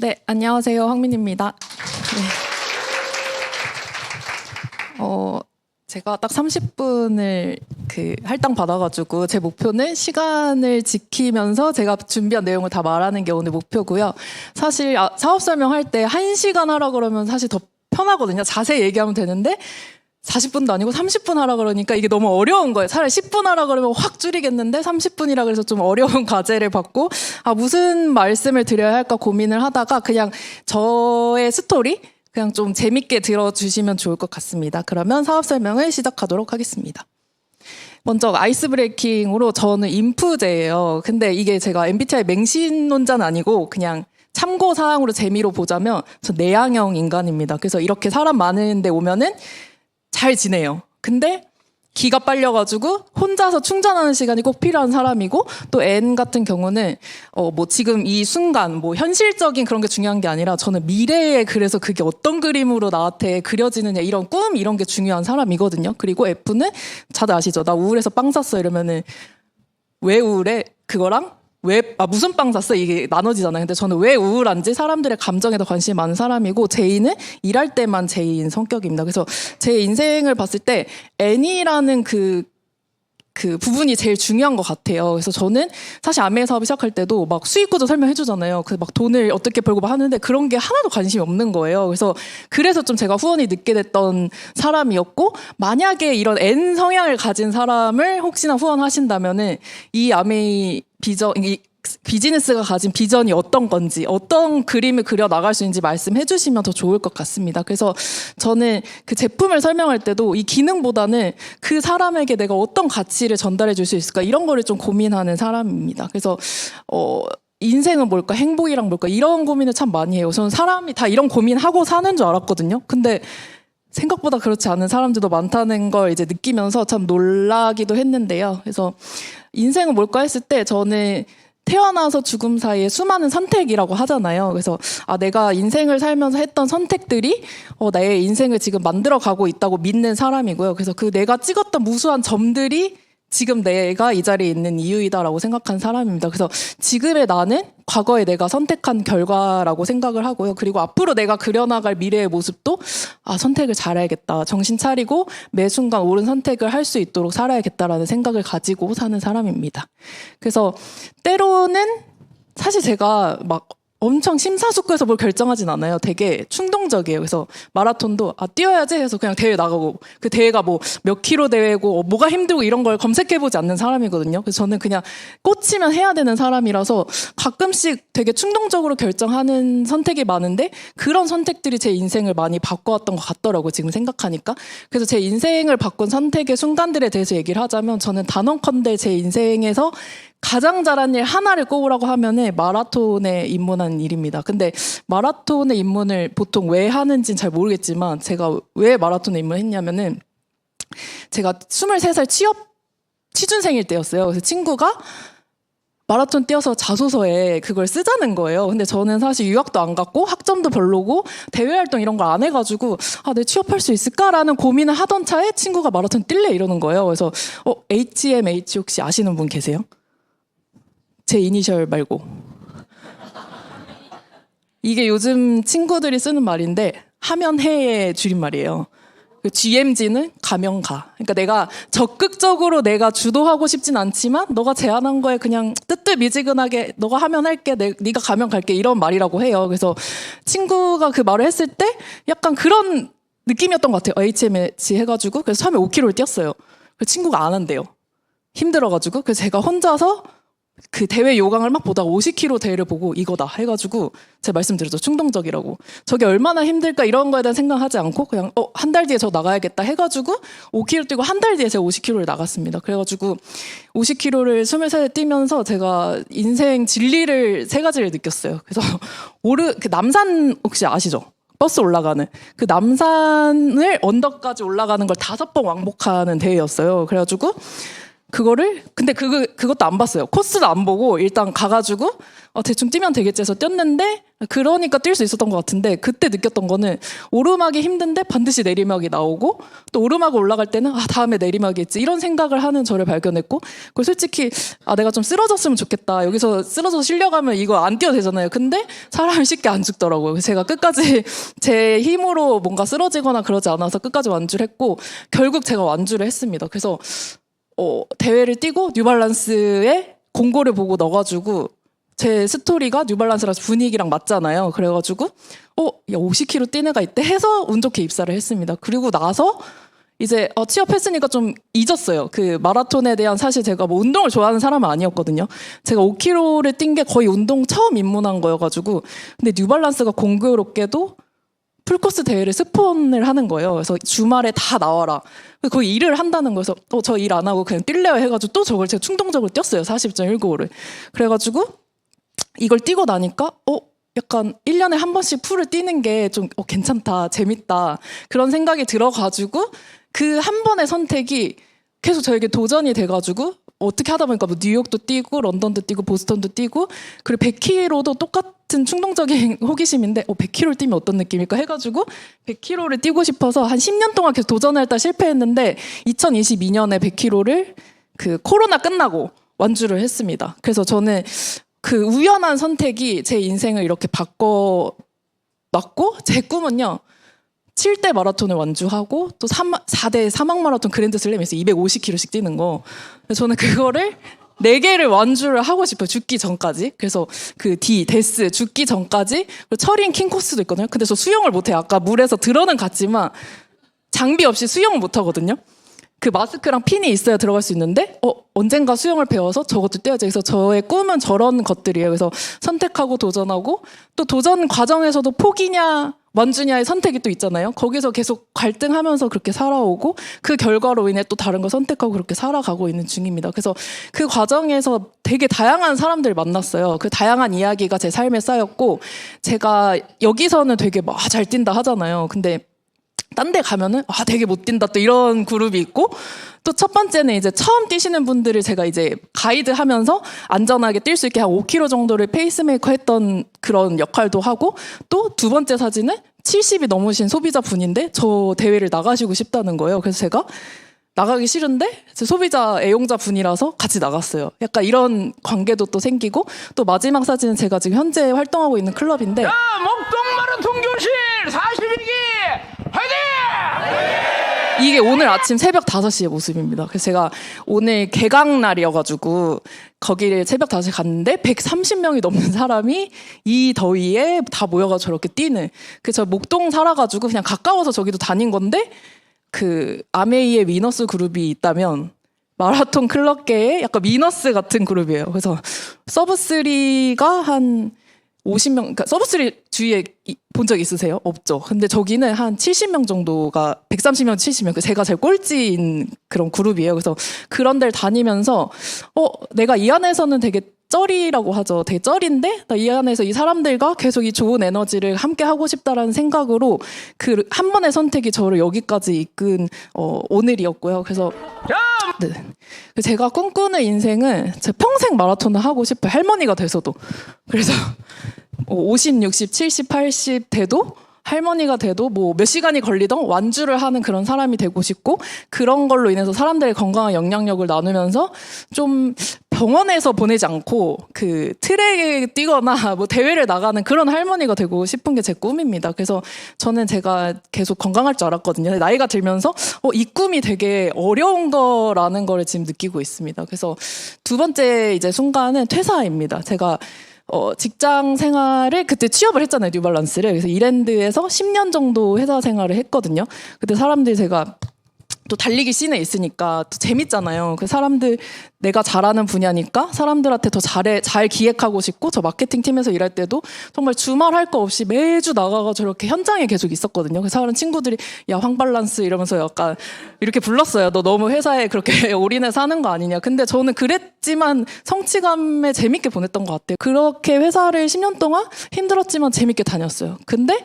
네, 안녕하세요. 황민입니다. 네. 어, 제가 딱 30분을 그 할당 받아가지고 제 목표는 시간을 지키면서 제가 준비한 내용을 다 말하는 게 오늘 목표고요. 사실 아, 사업 설명할 때 1시간 하라 그러면 사실 더 편하거든요. 자세히 얘기하면 되는데 40분도 아니고 30분 하라 그러니까 이게 너무 어려운 거예요. 차라리 10분 하라 그러면 확 줄이겠는데 30분이라 그래서 좀 어려운 과제를 받고 아 무슨 말씀을 드려야 할까 고민을 하다가 그냥 저의 스토리 그냥 좀 재밌게 들어주시면 좋을 것 같습니다. 그러면 사업 설명을 시작하도록 하겠습니다. 먼저 아이스 브레이킹으로 저는 인프제예요. 근데 이게 제가 MBTI 맹신론자는 아니고 그냥 참고 사항으로 재미로 보자면 저 내향형 인간입니다. 그래서 이렇게 사람 많은데 오면은 잘 지내요. 근데 기가 빨려가지고 혼자서 충전하는 시간이 꼭 필요한 사람이고 또 N 같은 경우는 어 뭐 지금 이 순간 뭐 현실적인 그런 게 중요한 게 아니라 저는 미래에 그래서 그게 어떤 그림으로 나한테 그려지느냐 이런 꿈 이런 게 중요한 사람이거든요. 그리고 F는 다들 아시죠? 나 우울해서 빵 샀어 이러면은 왜 우울해? 그거랑 왜, 아, 무슨 빵 샀어? 이게 나눠지잖아요. 근데 저는 왜 우울한지 사람들의 감정에 더 관심이 많은 사람이고, 제이는 일할 때만 제이인 성격입니다. 그래서 제 인생을 봤을 때, 애니라는 그, 그 부분이 제일 중요한 것 같아요. 그래서 저는 사실 아메 사업 시작할 때도 막 수익구조 설명해 주잖아요. 그 막 돈을 어떻게 벌고 막 하는데 그런 게 하나도 관심이 없는 거예요. 그래서 그래서 좀 제가 후원이 늦게 됐던 사람이었고 만약에 이런 N 성향을 가진 사람을 혹시나 후원하신다면은 이 아메이 비전 이 비즈니스가 가진 비전이 어떤 건지 어떤 그림을 그려 나갈 수 있는지 말씀해 주시면 더 좋을 것 같습니다. 그래서 저는 그 제품을 설명할 때도 이 기능보다는 그 사람에게 내가 어떤 가치를 전달해 줄 수 있을까 이런 거를 좀 고민하는 사람입니다. 그래서 어 인생은 뭘까 행복이랑 뭘까 이런 고민을 참 많이 해요. 저는 사람이 다 이런 고민하고 사는 줄 알았거든요. 근데 생각보다 그렇지 않은 사람들도 많다는 걸 이제 느끼면서 참 놀라기도 했는데요. 그래서 인생은 뭘까 했을 때 저는 태어나서 죽음 사이에 수많은 선택이라고 하잖아요. 그래서 아 내가 인생을 살면서 했던 선택들이 어 나의 인생을 지금 만들어 가고 있다고 믿는 사람이고요. 그래서 그 내가 찍었던 무수한 점들이 지금 내가 이 자리에 있는 이유이다라고 생각한 사람입니다. 그래서 지금의 나는 과거에 내가 선택한 결과라고 생각을 하고요. 그리고 앞으로 내가 그려나갈 미래의 모습도 아, 선택을 잘해야겠다. 정신 차리고 매 순간 옳은 선택을 할 수 있도록 살아야겠다라는 생각을 가지고 사는 사람입니다. 그래서 때로는 사실 제가 막 엄청 심사숙고해서 뭘 결정하진 않아요. 되게 충동적이에요. 그래서 마라톤도 아 뛰어야지 해서 그냥 대회 나가고 그 대회가 뭐 몇 킬로 대회고 어, 뭐가 힘들고 이런 걸 검색해보지 않는 사람이거든요. 그래서 저는 그냥 꽂히면 해야 되는 사람이라서 가끔씩 되게 충동적으로 결정하는 선택이 많은데 그런 선택들이 제 인생을 많이 바꿔왔던 것 같더라고요. 지금 생각하니까. 그래서 제 인생을 바꾼 선택의 순간들에 대해서 얘기를 하자면 저는 단언컨대 제 인생에서 가장 잘한 일 하나를 꼽으라고 하면은 마라톤에 입문한 일입니다. 근데 마라톤에 입문을 보통 왜 하는지는 잘 모르겠지만 제가 왜 마라톤에 입문했냐면은 제가 23살 취업 취준생일 때였어요. 그래서 친구가 마라톤 뛰어서 자소서에 그걸 쓰자는 거예요. 근데 저는 사실 유학도 안 갔고 학점도 별로고 대외 활동 이런 걸 안 해가지고 아, 내 취업할 수 있을까라는 고민을 하던 차에 친구가 마라톤 뛸래 이러는 거예요. 그래서 어, HMH 혹시 아시는 분 계세요? 제 이니셜 말고. 이게 요즘 친구들이 쓰는 말인데 하면 해의 줄임말이에요. 그 GMG는 가면 가. 그러니까 내가 적극적으로 내가 주도하고 싶진 않지만 너가 제안한 거에 그냥 뜨뜻미지근하게 너가 하면 할게, 내, 네가 가면 갈게 이런 말이라고 해요. 그래서 친구가 그 말을 했을 때 약간 그런 느낌이었던 것 같아요. HMH 해가지고 그래서 처음에 5km를 뛰었어요. 그 친구가 안 한대요. 힘들어가지고 그래서 제가 혼자서 그 대회 요강을 막 보다가 50km 대회를 보고 이거다 해가지고 제가 말씀드렸죠. 충동적이라고. 저게 얼마나 힘들까 이런 거에 대한 생각하지 않고 그냥 어 한 달 뒤에 저 나가야겠다 해가지고 5km 뛰고 한 달 뒤에 제가 50km를 나갔습니다. 그래가지고 50km를 23살 뛰면서 제가 인생 진리를 세 가지를 느꼈어요. 그래서 오르 그 남산 혹시 아시죠? 버스 올라가는. 그 남산을 언덕까지 올라가는 걸 다섯 번 왕복하는 대회였어요. 그래가지고 그거를? 근데 그 그것도 안 봤어요. 코스도 안 보고 일단 가가지고 어, 대충 뛰면 되겠지 해서 뛰었는데 그러니까 뛸 수 있었던 것 같은데 그때 느꼈던 거는 오르막이 힘든데 반드시 내리막이 나오고 또 오르막 올라갈 때는 아 다음에 내리막이 있지 이런 생각을 하는 저를 발견했고 그리고 솔직히 아 내가 좀 쓰러졌으면 좋겠다. 여기서 쓰러져서 실려가면 이거 안 뛰어도 되잖아요. 근데 사람이 쉽게 안 죽더라고요. 제가 끝까지 제 힘으로 뭔가 쓰러지거나 그러지 않아서 끝까지 완주를 했고 결국 제가 완주를 했습니다. 그래서 어, 대회를 뛰고 뉴발란스에 공고를 보고 넣어가지고 제 스토리가 뉴발란스랑 분위기랑 맞잖아요. 그래가지고 어, 야 50km 뛴 애가 있대 해서 운 좋게 입사를 했습니다. 그리고 나서 이제 어, 취업했으니까 좀 잊었어요. 그 마라톤에 대한 사실 제가 뭐 운동을 좋아하는 사람은 아니었거든요. 제가 5km를 뛴 게 거의 운동 처음 입문한 거여가지고 근데 뉴발란스가 공교롭게도 풀코스 대회를 스폰을 하는 거예요. 그래서 주말에 다 나와라. 거의 일을 한다는 거여서 어, 저 일 안 하고 그냥 뛸래요 해가지고 또 저걸 제가 충동적으로 뛰었어요. 40.195를. 그래가지고 이걸 뛰고 나니까 어 약간 1년에 한 번씩 풀을 뛰는 게좀 어, 괜찮다, 재밌다. 그런 생각이 들어가지고 그 한 번의 선택이 계속 저에게 도전이 돼가지고 어떻게 하다 보니까 뭐 뉴욕도 뛰고 런던도 뛰고 보스턴도 뛰고 그리고 100km도 똑같은 충동적인 호기심인데 어 100km를 뛰면 어떤 느낌일까 해가지고 100km를 뛰고 싶어서 한 10년 동안 계속 도전했다 실패했는데 2022년에 100km를 그 코로나 끝나고 완주를 했습니다. 그래서 저는 그 우연한 선택이 제 인생을 이렇게 바꿔 놨고 제 꿈은요. 7대 마라톤을 완주하고 또 3, 4대 사막 마라톤 그랜드 슬램에서 250km씩 뛰는 거. 저는 그거를 네 개를 완주를 하고 싶어요. 죽기 전까지. 그래서 그 D, 데스, 죽기 전까지. 철인 킹 코스도 있거든요. 근데 저 수영을 못해요. 아까 물에서 들어는 갔지만 장비 없이 수영을 못하거든요. 그 마스크랑 핀이 있어야 들어갈 수 있는데 어 언젠가 수영을 배워서 저것도 떼야지 그래서 저의 꿈은 저런 것들이에요 그래서 선택하고 도전하고 또 도전 과정에서도 포기냐 완주냐의 선택이 또 있잖아요. 거기서 계속 갈등하면서 그렇게 살아오고 그 결과로 인해 또 다른 걸 선택하고 그렇게 살아가고 있는 중입니다. 그래서 그 과정에서 되게 다양한 사람들을 만났어요. 그 다양한 이야기가 제 삶에 쌓였고 제가 여기서는 되게 막 잘 뛴다 하잖아요. 근데 딴 데 가면은 아 되게 못 뛴다 또 이런 그룹이 있고 또 첫 번째는 이제 처음 뛰시는 분들을 제가 이제 가이드 하면서 안전하게 뛸 수 있게 한 5km 정도를 페이스메이커 했던 그런 역할도 하고 또 두 번째 사진은 70이 넘으신 소비자 분인데 저 대회를 나가시고 싶다는 거예요. 그래서 제가 나가기 싫은데 제 소비자 애용자 분이라서 같이 나갔어요. 약간 이런 관계도 또 생기고 또 마지막 사진은 제가 지금 현재 활동하고 있는 클럽인데 자, 목동 마라톤 교실 42기 이게 오늘 아침 새벽 5시의 모습입니다. 그래서 제가 오늘 개강 날이어가지고 거기를 새벽 5시에 갔는데 130명이 넘는 사람이 이 더위에 다 모여가지고 저렇게 뛰는. 그래서 저 목동 살아가지고 그냥 가까워서 저기도 다닌 건데 그 아메이의 위너스 그룹이 있다면 마라톤 클럽계의 약간 위너스 같은 그룹이에요. 그래서 서브3가 한 50명, 그러니까 서브3 주위에 본 적 있으세요? 없죠. 근데 저기는 한 70명 정도가 130명, 70명. 그 제가 제일 꼴찌인 그런 그룹이에요. 그래서 그런 데를 다니면서 어, 내가 이 안에서는 되게 쩔이라고 하죠. 되게 쩔인데 나 이 안에서 이 사람들과 계속 이 좋은 에너지를 함께 하고 싶다라는 생각으로 그 한 번의 선택이 저를 여기까지 이끈 어, 오늘이었고요. 그래서 자, 네. 제가 꿈꾸는 인생은 제 평생 마라톤을 하고 싶어요. 할머니가 돼서도. 그래서 뭐 50, 60, 70, 80 돼도 할머니가 돼도 뭐 몇 시간이 걸리던 완주를 하는 그런 사람이 되고 싶고 그런 걸로 인해서 사람들의 건강한 영향력을 나누면서 좀 병원에서 보내지 않고 그 트랙에 뛰거나 뭐 대회를 나가는 그런 할머니가 되고 싶은 게 제 꿈입니다. 그래서 저는 제가 계속 건강할 줄 알았거든요. 나이가 들면서 어, 이 꿈이 되게 어려운 거라는 걸 지금 느끼고 있습니다. 그래서 두 번째 이제 순간은 퇴사입니다. 제가 어, 직장 생활을 그때 취업을 했잖아요, 뉴발란스를. 그래서 이랜드에서 10년 정도 회사 생활을 했거든요. 그때 사람들이 제가 또 달리기 씬에 있으니까 또 재밌잖아요. 그 사람들 내가 잘하는 분야니까 사람들한테 더 잘해 잘 기획하고 싶고 저 마케팅 팀에서 일할 때도 정말 주말 할 거 없이 매주 나가가 저렇게 현장에 계속 있었거든요. 그래서 하는 친구들이 야 황발란스 이러면서 약간 이렇게 불렀어요. 너 너무 회사에 그렇게 올인해서 하는 거 아니냐. 근데 저는 그랬지만 성취감에 재밌게 보냈던 것 같아요. 그렇게 회사를 10년 동안 힘들었지만 재밌게 다녔어요. 근데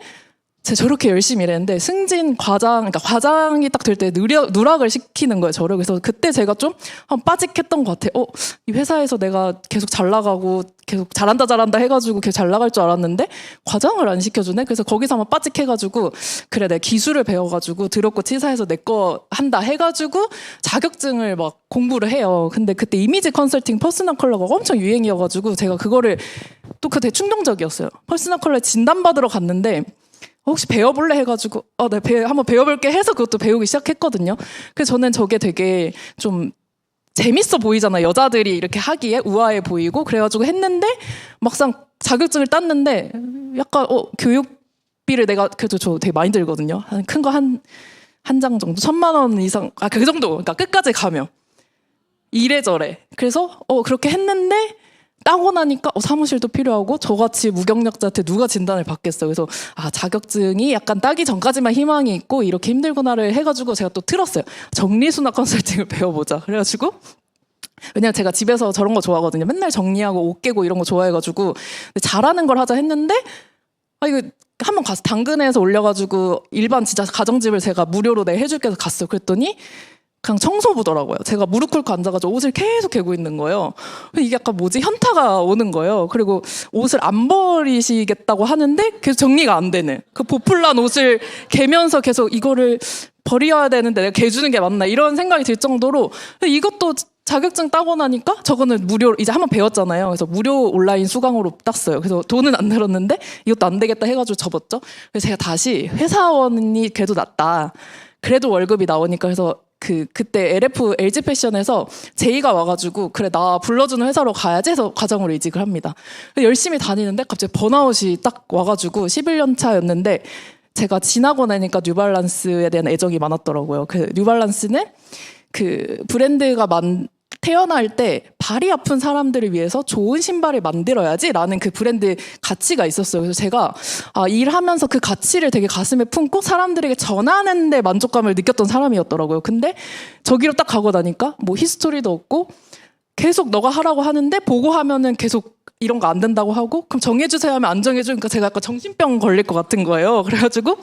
제가 저렇게 열심히 일했는데 승진 과장, 그러니까 과장이 딱 될 때 누락을 시키는 거예요, 저를. 그래서 그때 제가 좀 한 빠직했던 것 같아요. 어, 이 회사에서 내가 계속 잘 나가고 계속 잘한다 잘한다 해가지고 계속 잘 나갈 줄 알았는데 과장을 안 시켜주네. 그래서 거기서 한번 빠직해가지고 그래 내가 기술을 배워가지고 드럽고 치사해서 내 거 한다 해가지고 자격증을 막 공부를 해요. 근데 그때 이미지 컨설팅 퍼스널 컬러가 엄청 유행이어가지고 제가 그거를 또 그때 충동적이었어요. 퍼스널 컬러 진단 받으러 갔는데 혹시 배워볼래 해가지고 어, 네, 배, 한번 배워볼게 해서 그것도 배우기 시작했거든요. 그래서 저는 저게 되게 좀 재밌어 보이잖아요. 여자들이 이렇게 하기에 우아해 보이고 그래가지고 했는데 막상 자격증을 땄는데 약간 어 교육비를 내가 그래도 저 되게 많이 들거든요. 한 큰 거 한 한 장 정도 천만 원 이상 아 그 정도 그러니까 끝까지 가면 이래저래 그래서 어 그렇게 했는데 따고 나니까 어, 사무실도 필요하고 저같이 무경력자한테 누가 진단을 받겠어요. 그래서 아 자격증이 약간 따기 전까지만 희망이 있고 이렇게 힘들구나를 해가지고 제가 또 틀었어요. 정리수납 컨설팅을 배워보자. 그래가지고 왜냐면 제가 집에서 저런 거 좋아하거든요. 맨날 정리하고 옷 깨고 이런 거 좋아해가지고 근데 잘하는 걸 하자 했는데 아 이거 한번 가서 당근에서 올려가지고 일반 진짜 가정집을 제가 무료로 내 해줄게 해서 갔어요. 그랬더니 그냥 청소부더라고요. 제가 무릎 꿇고 앉아가지고 옷을 계속 개고 있는 거예요. 이게 약간 뭐지 현타가 오는 거예요. 그리고 옷을 안 버리시겠다고 하는데 계속 정리가 안 되는 그 보풀난 옷을 개면서 계속 이거를 버려야 되는데 내가 개주는 게 맞나 이런 생각이 들 정도로 이것도 자격증 따고 나니까 저거는 무료 이제 한번 배웠잖아요. 그래서 무료 온라인 수강으로 땄어요. 그래서 돈은 안 들었는데 이것도 안 되겠다 해가지고 접었죠. 그래서 제가 다시 회사원이 그래도 낫다. 그래도 월급이 나오니까 그래서 그 그때 LF LG 패션에서 제이가 와가지고 그래 나 불러주는 회사로 가야지 해서 과장으로 이직을 합니다. 열심히 다니는데 갑자기 번아웃이 딱 와가지고 11년 차였는데 제가 지나고 나니까 뉴발란스에 대한 애정이 많았더라고요. 그 뉴발란스는 그 브랜드가 만 태어날 때 발이 아픈 사람들을 위해서 좋은 신발을 만들어야지라는 그 브랜드 가치가 있었어요. 그래서 제가 아, 일하면서 그 가치를 되게 가슴에 품고 사람들에게 전하는데 만족감을 느꼈던 사람이었더라고요. 근데 저기로 딱 가고 나니까 뭐 히스토리도 없고 계속 너가 하라고 하는데 보고 하면은 계속 이런 거 안 된다고 하고 그럼 정해주세요 하면 안 정해주니까 제가 약간 정신병 걸릴 것 같은 거예요. 그래가지고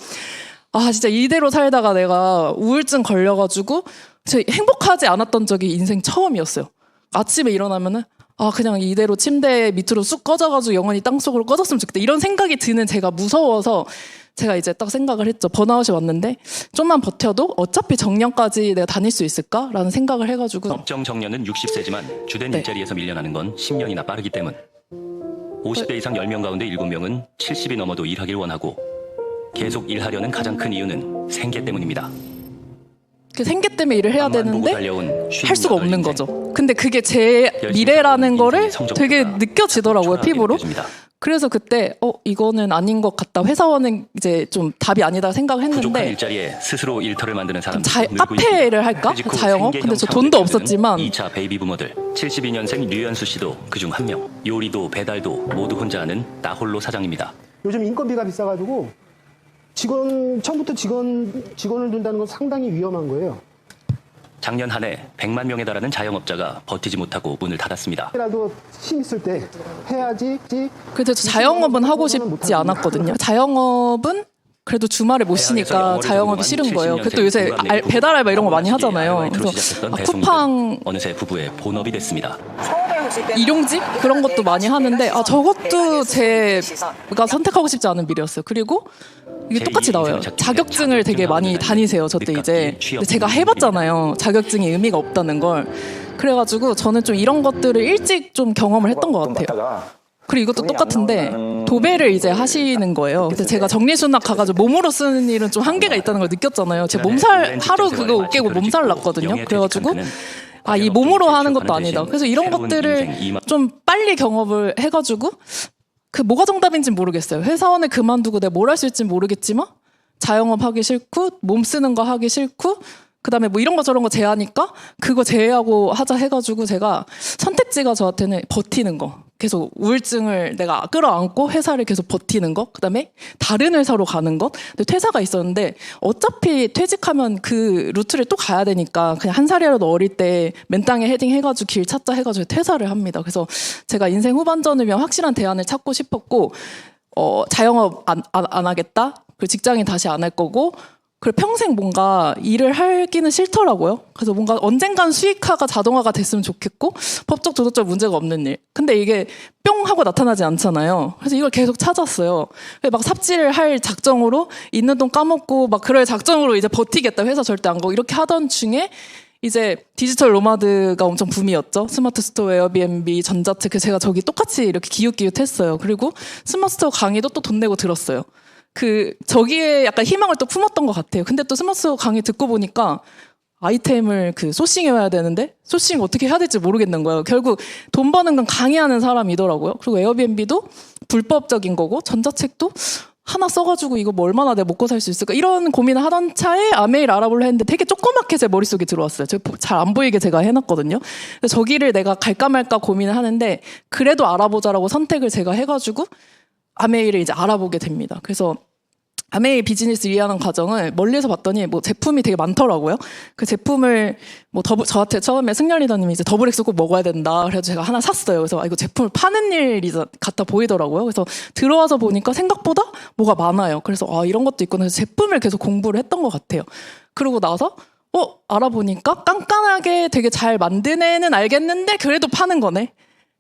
아 진짜 이대로 살다가 내가 우울증 걸려가지고 저 행복하지 않았던 적이 인생 처음이었어요. 아침에 일어나면은 아 그냥 이대로 침대 밑으로 쑥 꺼져가지고 영원히 땅 속으로 꺼졌으면 좋겠다 이런 생각이 드는 제가 무서워서 제가 이제 딱 생각을 했죠. 번아웃이 왔는데 좀만 버텨도 어차피 정년까지 내가 다닐 수 있을까라는 생각을 해가지고 법정 정년은 60세지만 주된 네. 일자리에서 밀려나는 건 10년이나 빠르기 때문. 50대 이상 10명 가운데 7명은 70이 넘어도 일하길 원하고 계속 일하려는 가장 큰 이유는 생계 때문입니다. 그 생계 때문에 일을 해야 보고 되는데 할 수가 58 없는 인생. 거죠. 근데 그게 제 미래라는 거를 되게 느껴지더라고요 피부로. 그래서 그때 어 이거는 아닌 것 같다. 회사원은 이제 좀 답이 아니다 생각을 부족한 했는데 일자리에 스스로 일터를 만드는 사람들 자, 카페를 할까? 자영업? 근데 저 돈도 없었지만 2차 베이비 부모들 72년생 류현수 씨도 그중 한 명. 요리도 배달도 모두 혼자 하는 나홀로 사장입니다. 요즘 인건비가 비싸가지고 직원 처음부터 직원 직원을 둔다는 건 상당히 위험한 거예요. 작년 한 해 100만 명에 달하는 자영업자가 버티지 못하고 문을 닫았습니다. 라도 힘 있을 때 해야지. 그래서 저 자영업은 하고 싶지 않았거든요. 자영업은 그래도 주말에 못 쉬니까 자영업이 싫은 거예요. 그또 요새 알- 배달 알바 이런 거 많이 하잖아요. 그래서 아, 쿠팡 어느새 부부의 본업이 됐습니다. 일용직 그런 것도 많이 하는데 아 저것도 제가 선택하고 싶지 않은 미래였어요. 그리고 이게 똑같이 나와요. 자격증을 되게 많이 다니세요. 저 때 이제 근데 제가 해봤잖아요. 자격증이 의미가 없다는 걸. 그래가지고 저는 좀 이런 것들을 일찍 좀 경험을 했던 것 같아요. 그리고 이것도 똑같은데 도배를 이제 하시는 거예요. 근데 제가 정리수납 가가지고 몸으로 쓰는 일은 좀 한계가 있다는 걸 느꼈잖아요. 제 몸살 하루 그거 못 깨고 몸살 났거든요. 그래가지고 아 이 몸으로 하는 것도 아니다. 그래서 이런 것들을 좀 빨리 경험을 해가지고 그 뭐가 정답인지 모르겠어요. 회사원을 그만두고 내가 뭘 할 수 있을지 모르겠지만 자영업 하기 싫고 몸 쓰는 거 하기 싫고 그다음에 뭐 이런 거 저런 거 제하니까 그거 제하고 하자 해가지고 제가 선택지가 저한테는 버티는 거 계속 우울증을 내가 끌어안고 회사를 계속 버티는 것 그다음에 다른 회사로 가는 것. 근데 퇴사가 있었는데 어차피 퇴직하면 그 루트를 또 가야 되니까 그냥 한 살이라도 어릴 때 맨땅에 헤딩 해가지고 길 찾자 해가지고 퇴사를 합니다. 그래서 제가 인생 후반전을 위한 확실한 대안을 찾고 싶었고 어 자영업 안, 안, 안 하겠다? 그 직장인 다시 안 할 거고 그리고 평생 뭔가 일을 하기는 싫더라고요. 그래서 뭔가 언젠간 수익화가 자동화가 됐으면 좋겠고 법적 도덕적 문제가 없는 일. 근데 이게 뿅 하고 나타나지 않잖아요. 그래서 이걸 계속 찾았어요. 막 삽질을 할 작정으로 있는 돈 까먹고 막 그럴 작정으로 이제 버티겠다. 회사 절대 안 가고 이렇게 하던 중에 이제 디지털 로마드가 엄청 붐이었죠. 스마트 스토어, 에어비앤비, 전자책. 제가 저기 똑같이 이렇게 기웃기웃했어요. 그리고 스마트 스토어 강의도 또 돈 내고 들었어요. 그 저기에 약간 희망을 또 품었던 것 같아요. 근데 또 스마트 강의 듣고 보니까 아이템을 그 소싱해 와야 되는데 소싱 어떻게 해야 될지 모르겠는 거예요. 결국 돈 버는 건 강의하는 사람이더라고요. 그리고 에어비앤비도 불법적인 거고 전자책도 하나 써가지고 이거 뭐 얼마나 내가 먹고 살 수 있을까 이런 고민을 하던 차에 아메일 알아보려 했는데 되게 조그맣게 제 머릿속에 들어왔어요. 잘 안 보이게 제가 해놨거든요. 그래서 저기를 내가 갈까 말까 고민을 하는데 그래도 알아보자라고 선택을 제가 해가지고 아메이를 이제 알아보게 됩니다. 그래서 아메이 비즈니스 이해하는 과정을 멀리서 봤더니 뭐 제품이 되게 많더라고요. 그 제품을 뭐 더블 저한테 처음에 승렬 리더님이 이제 더블엑스 꼭 먹어야 된다. 그래서 제가 하나 샀어요. 그래서 아, 이거 제품을 파는 일이 같아 보이더라고요. 그래서 들어와서 보니까 생각보다 뭐가 많아요. 그래서 아 이런 것도 있구나. 그래서 제품을 계속 공부를 했던 것 같아요. 그러고 나서 어 알아보니까 깐깐하게 되게 잘 만든 애는 알겠는데 그래도 파는 거네.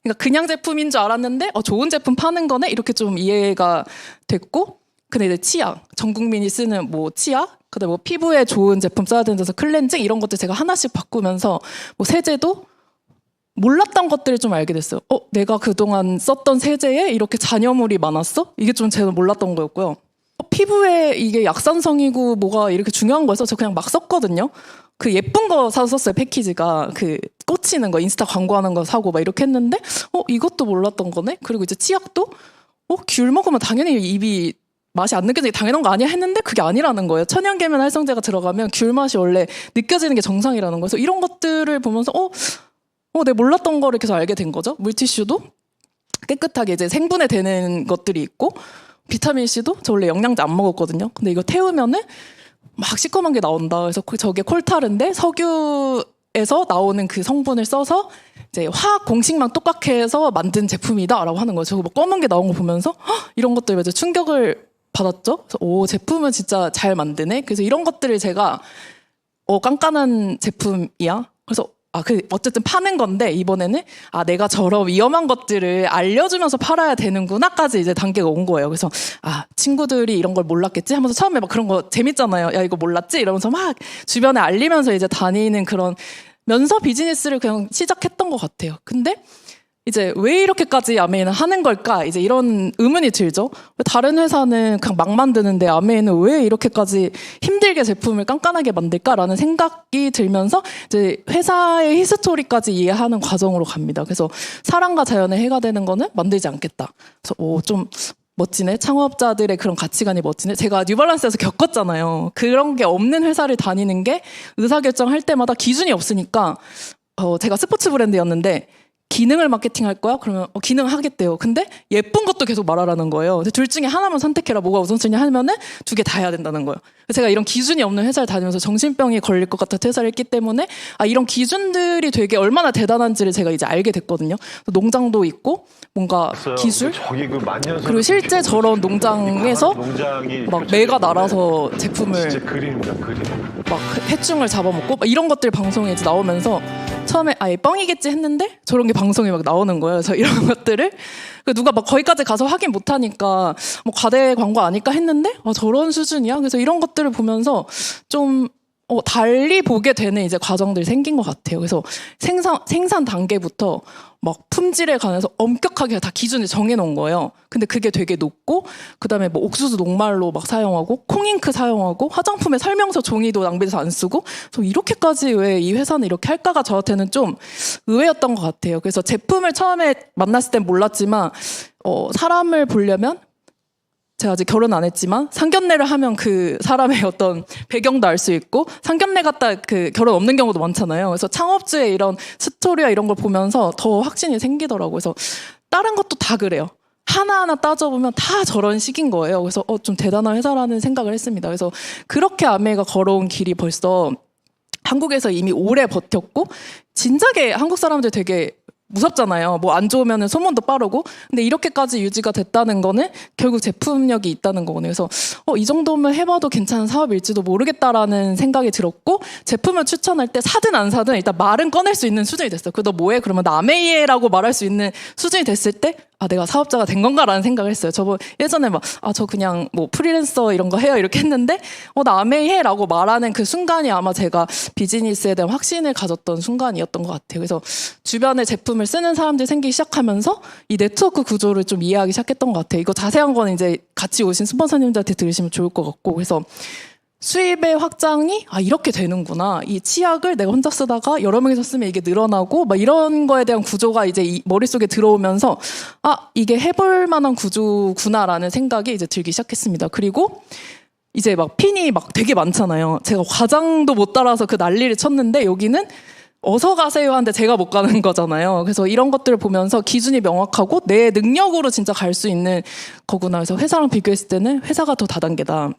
그러니까 그냥 제품인 줄 알았는데 어 좋은 제품 파는 거네 이렇게 좀 이해가 됐고 근데 이제 치약 전 국민이 쓰는 뭐 치약 그다음에 뭐 피부에 좋은 제품 써야 된다서 클렌징 이런 것들 제가 하나씩 바꾸면서 뭐 세제도 몰랐던 것들을 좀 알게 됐어요. 어 내가 그동안 썼던 세제에 이렇게 잔여물이 많았어? 이게 좀 제가 몰랐던 거였고요. 어, 피부에 이게 약산성이고 뭐가 이렇게 중요한 거여서 저 그냥 막 썼거든요. 그 예쁜 거 사서 썼어요 패키지가. 그 꽂히는 거 인스타 광고하는 거 사고 막 이렇게 했는데 어 이것도 몰랐던 거네? 그리고 이제 치약도? 어귤 먹으면 당연히 입이 맛이 안 느껴지게 당연한 거 아니야? 했는데 그게 아니라는 거예요. 천연계면 활성제가 들어가면 귤 맛이 원래 느껴지는 게 정상이라는 거예요. 그래서 이런 것들을 보면서 어, 어 내가 몰랐던 거를 계속 알게 된 거죠. 물티슈도 깨끗하게 이제 생분해 되는 것들이 있고 비타민 C도 저 원래 영양제 안 먹었거든요 근데 이거 태우면은 막 시커먼 게 나온다. 그래서 그- 저게 콜타르인데 석유에서 나오는 그 성분을 써서 이제 화학 공식만 똑같게 해서 만든 제품이다라고 하는 거예요. 저거 뭐 검은 게 나온 거 보면서 헉, 이런 것들 이제 충격을 받았죠. 그래서 오 제품은 진짜 잘 만드네. 그래서 이런 것들을 제가 어 깐깐한 제품이야. 그래서 아, 그, 어쨌든 파는 건데, 이번에는, 아, 내가 저런 위험한 것들을 알려주면서 팔아야 되는구나까지 이제 단계가 온 거예요. 그래서, 아, 친구들이 이런 걸 몰랐겠지? 하면서 처음에 막 그런 거 재밌잖아요. 야, 이거 몰랐지? 이러면서 막 주변에 알리면서 이제 다니는 그런 면서 비즈니스를 그냥 시작했던 것 같아요. 근데, 이제 왜 이렇게까지 아메이는 하는 걸까? 이제 이런 의문이 들죠. 왜 다른 회사는 그냥 막 만드는데 아메이는 왜 이렇게까지 힘들게 제품을 깐깐하게 만들까라는 생각이 들면서 이제 회사의 히스토리까지 이해하는 과정으로 갑니다. 그래서 사랑과 자연의 해가 되는 거는 만들지 않겠다. 그래서 오 좀 멋지네. 창업자들의 그런 가치관이 멋지네. 제가 뉴발란스에서 겪었잖아요. 그런 게 없는 회사를 다니는 게 의사결정할 때마다 기준이 없으니까 어, 제가 스포츠 브랜드였는데 기능을 마케팅할 거야? 그러면 어, 기능 하겠대요. 근데 예쁜 것도 계속 말하라는 거예요. 근데 둘 중에 하나만 선택해라. 뭐가 우선순위 하면은 두 개 다 해야 된다는 거예요. 제가 이런 기준이 없는 회사를 다니면서 정신병이 걸릴 것 같아 퇴사를 했기 때문에 아 이런 기준들이 되게 얼마나 대단한지를 제가 이제 알게 됐거든요. 농장도 있고 뭔가 기술 그 그리고 실제 저런 농장에서 막 매가 날아서 제품을 그림이다 그림. 막 해충을 잡아먹고 막 이런 것들 방송에 이제 나오면서 처음에 아예 뻥이겠지 했는데 저런 게 방송에 막 나오는 거예요. 그래서 이런 것들을 그 누가 막 거기까지 가서 확인 못하니까 뭐 과대 광고 아닐까 했는데 아, 저런 수준이야. 그래서 이런 것들을 보면서 좀 어, 달리 보게 되는 이제 과정들이 생긴 것 같아요. 그래서 생산 생산 단계부터 막 품질에 관해서 엄격하게 다 기준을 정해놓은 거예요. 근데 그게 되게 높고 그 다음에 뭐 옥수수 녹말로 막 사용하고 콩잉크 사용하고 화장품에 설명서 종이도 낭비돼서 안 쓰고 저 이렇게까지 왜 이 회사는 이렇게 할까가 저한테는 좀 의외였던 것 같아요. 그래서 제품을 처음에 만났을 땐 몰랐지만 어, 사람을 보려면 제가 아직 결혼 안 했지만 상견례를 하면 그 사람의 어떤 배경도 알 수 있고 상견례 갔다 그 결혼 없는 경우도 많잖아요. 그래서 창업주의 이런 스토리와 이런 걸 보면서 더 확신이 생기더라고요. 그래서 다른 것도 다 그래요. 하나하나 따져보면 다 저런 식인 거예요. 그래서 어, 좀 대단한 회사라는 생각을 했습니다. 그래서 그렇게 아메가 걸어온 길이 벌써 한국에서 이미 오래 버텼고 진작에 한국 사람들 되게 무섭잖아요. 뭐 안 좋으면 소문도 빠르고. 근데 이렇게까지 유지가 됐다는 거는 결국 제품력이 있다는 거거든요. 그래서 어, 이 정도면 해봐도 괜찮은 사업일지도 모르겠다라는 생각이 들었고 제품을 추천할 때 사든 안 사든 일단 말은 꺼낼 수 있는 수준이 됐어요. 그너 뭐해? 그러면 남의 해라고 말할 수 있는 수준이 됐을 때 아, 내가 사업자가 된 건가라는 생각을 했어요. 저번 예전에 막, 아, 저 그냥 뭐 프리랜서 이런 거 해요. 이렇게 했는데, 어, 남의 해라고 말하는 그 순간이 아마 제가 비즈니스에 대한 확신을 가졌던 순간이었던 것 같아요. 그래서 주변에 제품을 쓰는 사람들이 생기기 시작하면서 이 네트워크 구조를 좀 이해하기 시작했던 것 같아요. 이거 자세한 거는 이제 같이 오신 스폰서님들한테 들으시면 좋을 것 같고. 그래서 수입의 확장이 아 이렇게 되는구나 이 치약을 내가 혼자 쓰다가 여러 명이서 쓰면 이게 늘어나고 막 이런 거에 대한 구조가 이제 이 머릿속에 들어오면서 아 이게 해볼 만한 구조구나라는 생각이 이제 들기 시작했습니다 그리고 이제 막 핀이 막 되게 많잖아요 제가 과장도 못 따라서 그 난리를 쳤는데 여기는 어서 가세요 하는데 제가 못 가는 거잖아요. 그래서 이런 것들을 보면서 기준이 명확하고 내 능력으로 진짜 갈 수 있는 거구나. 그래서 회사랑 비교했을 때는 회사가 더 다단계다.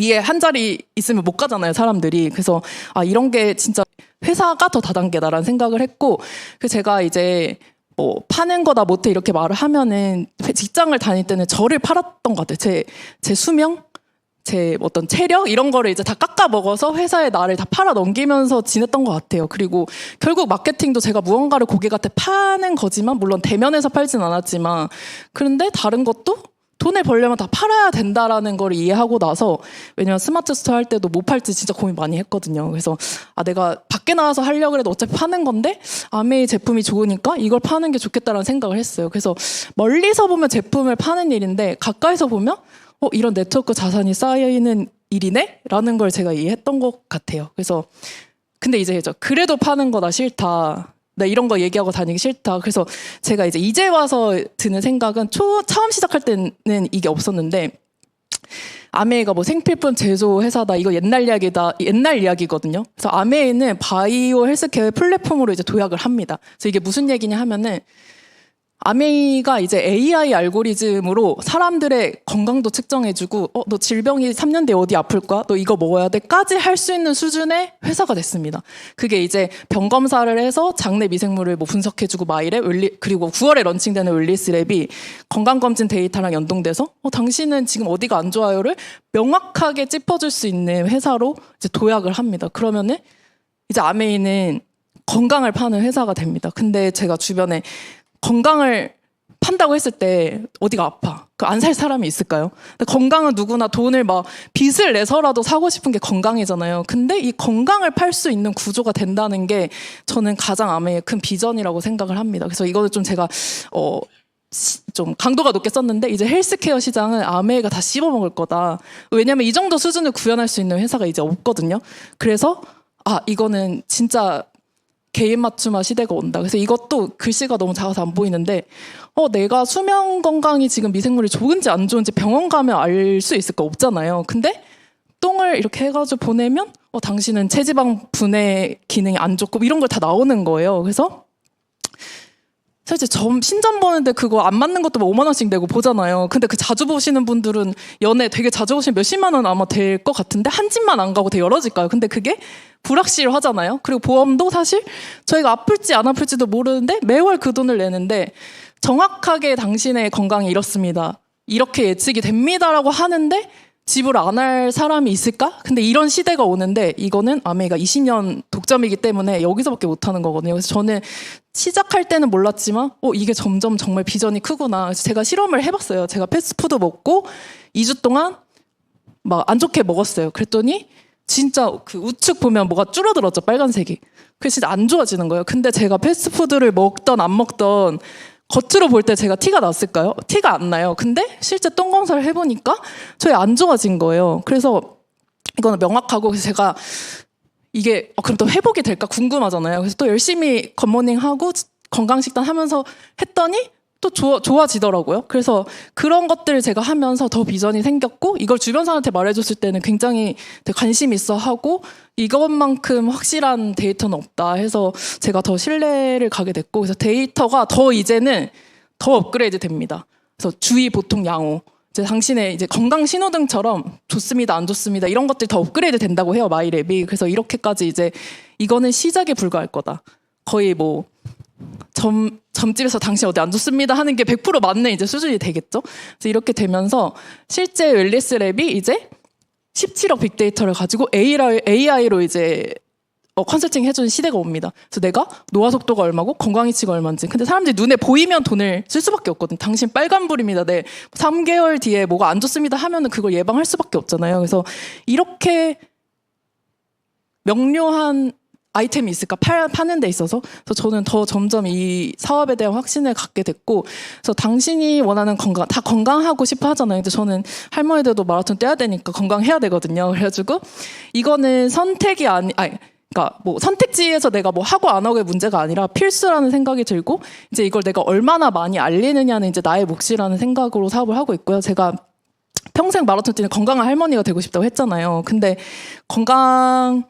위에 한 자리 있으면 못 가잖아요, 사람들이. 그래서 아 이런 게 진짜 회사가 더 다단계다라는 생각을 했고 그 제가 이제 뭐 파는 거다 못해 이렇게 말을 하면은 직장을 다닐 때는 저를 팔았던 것 같아요. 제 제 수명 제 어떤 체력 이런 거를 이제 다 깎아 먹어서 회사에 나를 다 팔아 넘기면서 지냈던 것 같아요. 그리고 결국 마케팅도 제가 무언가를 고객한테 파는 거지만 물론 대면에서 팔진 않았지만 그런데 다른 것도 돈을 벌려면 다 팔아야 된다라는 걸 이해하고 나서 왜냐면 스마트 스토어 할 때도 뭐 팔지 진짜 고민 많이 했거든요. 그래서 아 내가 밖에 나와서 하려고 해도 어차피 파는 건데 아메이 제품이 좋으니까 이걸 파는 게 좋겠다라는 생각을 했어요. 그래서 멀리서 보면 제품을 파는 일인데 가까이서 보면 어 이런 네트워크 자산이 쌓이는 일이네라는 걸 제가 이해했던 것 같아요. 그래서 근데 이제 저 그래도 파는 거다 싫다. 나 이런 거 얘기하고 다니기 싫다. 그래서 제가 이제 이제 와서 드는 생각은 초 처음 시작할 때는 이게 없었는데 아메이가 뭐 생필품 제조 회사다 이거 옛날 이야기다 옛날 이야기거든요. 그래서 아메이는 바이오 헬스케어 플랫폼으로 이제 도약을 합니다. 그래서 이게 무슨 얘기냐 하면은 아메이가 이제 AI 알고리즘으로 사람들의 건강도 측정해주고, 어, 너 질병이 3년 뒤에 어디 아플 거야? 너 이거 먹어야 돼? 까지 할 수 있는 수준의 회사가 됐습니다. 그게 이제 병 검사를 해서 장내 미생물을 뭐 분석해주고 마일에 웰리, 그리고 9월에 런칭되는 웰리스 랩이 건강검진 데이터랑 연동돼서, 어, 당신은 지금 어디가 안 좋아요를 명확하게 짚어줄 수 있는 회사로 이제 도약을 합니다. 그러면은 이제 아메이는 건강을 파는 회사가 됩니다. 근데 제가 주변에 건강을 판다고 했을 때 어디가 아파? 그 안 살 사람이 있을까요? 근데 건강은 누구나 돈을 막 빚을 내서라도 사고 싶은 게 건강이잖아요. 근데 이 건강을 팔 수 있는 구조가 된다는 게 저는 가장 아메의 큰 비전이라고 생각을 합니다. 그래서 이거는 좀 제가 어. 시- 좀 강도가 높게 썼는데 이제 헬스케어 시장은 아메이가 다 씹어먹을 거다. 왜냐면 이 정도 수준을 구현할 수 있는 회사가 이제 없거든요. 그래서 아 이거는 진짜 개인 맞춤화 시대가 온다. 그래서 이것도 글씨가 너무 작아서 안 보이는데, 어, 내가 수면 건강이 지금 미생물이 좋은지 안 좋은지 병원 가면 알 수 있을까? 없잖아요. 근데 똥을 이렇게 해가지고 보내면, 어, 당신은 체지방 분해 기능이 안 좋고, 이런 걸 다 나오는 거예요. 그래서 사실 점 신점 보는데 그거 안 맞는 것도 뭐 5만 원씩 내고 보잖아요. 근데 그 자주 보시는 분들은 연애 되게 자주 보시면 몇십만 원 아마 될 것 같은데 한 집만 안 가고 되게 여러 집 가요. 근데 그게 불확실하잖아요. 그리고 보험도 사실 저희가 아플지 안 아플지도 모르는데 매월 그 돈을 내는데 정확하게 당신의 건강이 이렇습니다. 이렇게 예측이 됩니다라고 하는데 지불 안 할 사람이 있을까? 근데 이런 시대가 오는데 이거는 아메이가 20년 독점이기 때문에 여기서밖에 못 하는 거거든요. 그래서 저는 시작할 때는 몰랐지만 어 이게 점점 정말 비전이 크구나. 그래서 제가 실험을 해봤어요. 제가 패스트푸드 먹고 2주 동안 막 안 좋게 먹었어요. 그랬더니 진짜 그 우측 보면 뭐가 줄어들었죠 빨간색이. 그래서 진짜 안 좋아지는 거예요. 근데 제가 패스트푸드를 먹던 안 먹던 겉으로 볼 때 제가 티가 났을까요? 티가 안 나요. 근데 실제 똥 검사를 해보니까 저희 안 좋아진 거예요. 그래서 이거는 명확하고 그래서 제가 이게 어, 그럼 또 회복이 될까 궁금하잖아요. 그래서 또 열심히 굿모닝 하고 건강식단 하면서 했더니 또 좋아, 좋아 지더라고요. 그래서 그런 것들을 제가 하면서 더 비전이 생겼고 이걸 주변 사람한테 말해줬을 때는 굉장히 관심 있어 하고 이것만큼 확실한 데이터는 없다 해서 제가 더 신뢰를 가게 됐고 그래서 데이터가 더 이제는 더 업그레이드 됩니다. 그래서 주의 보통 양호 이제 당신의 이제 건강 신호등처럼 좋습니다, 안 좋습니다 이런 것들이 더 업그레이드 된다고 해요 마이랩이. 그래서 이렇게까지 이제 이거는 시작에 불과할 거다. 거의 뭐 점, 점집에서 당신 어디 안 좋습니다 하는 게 100% 맞는 이제 수준이 되겠죠. 그래서 이렇게 되면서 실제 웰리스 랩이 이제 17억 빅데이터를 가지고 AI, AI로 이제 어, 컨설팅 해주는 시대가 옵니다. 그래서 내가 노화 속도가 얼마고 건강이치가 얼마인지. 근데 사람들이 눈에 보이면 돈을 쓸 수밖에 없거든. 당신 빨간불입니다. 네. 3개월 뒤에 뭐가 안 좋습니다 하면은 그걸 예방할 수밖에 없잖아요. 그래서 이렇게 명료한 아이템이 있을까? 팔, 파는 데 있어서? 그래서 저는 더 점점 이 사업에 대한 확신을 갖게 됐고 그래서 당신이 원하는 건강 다 건강하고 싶어 하잖아요. 근데 저는 할머니들도 마라톤 뛰어야 되니까 건강해야 되거든요. 그래가지고 이거는 선택이 아니 아니 그러니까 뭐 선택지에서 내가 뭐 하고 안 하고의 문제가 아니라 필수라는 생각이 들고 이제 이걸 내가 얼마나 많이 알리느냐는 이제 나의 몫이라는 생각으로 사업을 하고 있고요. 제가 평생 마라톤 뛰는 건강한 할머니가 되고 싶다고 했잖아요. 근데 건강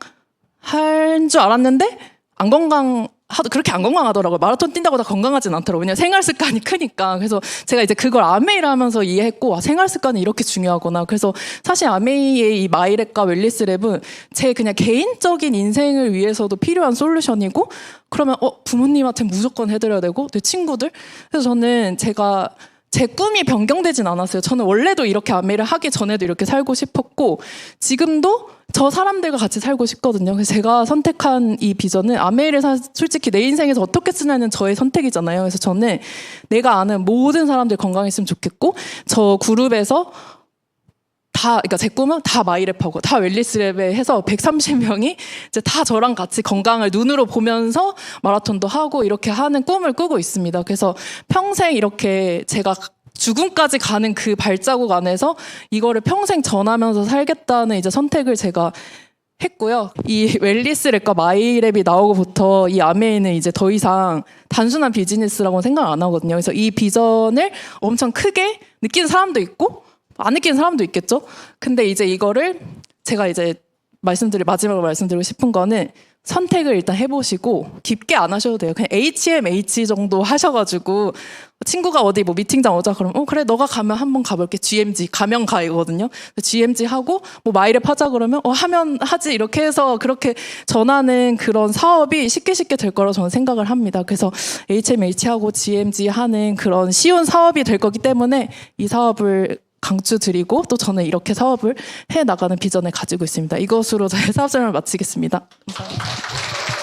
할 줄 알았는데 안 건강 하도 그렇게 안 건강하더라고요. 마라톤 뛴다고 다 건강하진 않더라고요. 왜냐면 생활 습관이 크니까. 그래서 제가 이제 그걸 아메이를 하면서 이해했고, 와, 생활 습관이 이렇게 중요하구나. 그래서 사실 아메이의 이 마이랩과 웰리스 랩은 제 그냥 개인적인 인생을 위해서도 필요한 솔루션이고, 그러면 어, 부모님한테 무조건 해드려야 되고, 내 친구들? 그래서 저는 제가 제 꿈이 변경되진 않았어요. 저는 원래도 이렇게 아메이를 하기 전에도 이렇게 살고 싶었고 지금도 저 사람들과 같이 살고 싶거든요. 그래서 제가 선택한 이 비전은 아메이를 사- 솔직히 내 인생에서 어떻게 쓰냐는 저의 선택이잖아요. 그래서 저는 내가 아는 모든 사람들 건강했으면 좋겠고 저 그룹에서 다, 그러니까 제 꿈은 다 마이랩하고 다 웰리스랩에 해서 130명이 이제 다 저랑 같이 건강을 눈으로 보면서 마라톤도 하고 이렇게 하는 꿈을 꾸고 있습니다. 그래서 평생 이렇게 제가 죽음까지 가는 그 발자국 안에서 이거를 평생 전하면서 살겠다는 이제 선택을 제가 했고요. 이 웰리스 랩과 마이랩이 나오고부터 이 아메이는 이제 더 이상 단순한 비즈니스라고 생각 안 하거든요. 그래서 이 비전을 엄청 크게 느끼는 사람도 있고 안 느끼는 사람도 있겠죠. 근데 이제 이거를 제가 이제 말씀드릴 마지막으로 말씀드리고 싶은 거는 선택을 일단 해보시고 깊게 안 하셔도 돼요. 그냥 HMH 정도 하셔가지고 친구가 어디 뭐 미팅장 오자 그러면 어 그래 너가 가면 한번 가볼게 GMG 가면 가이거든요. GMG 하고 뭐 마이랩 하자 그러면 어 하면 하지 이렇게 해서 그렇게 전하는 그런 사업이 쉽게 쉽게 될 거라고 저는 생각을 합니다. 그래서 HMH 하고 GMG 하는 그런 쉬운 사업이 될 거기 때문에 이 사업을 강추드리고 또 저는 이렇게 사업을 해 나가는 비전을 가지고 있습니다. 이것으로 저의 사업 생활을 마치겠습니다. 감사합니다.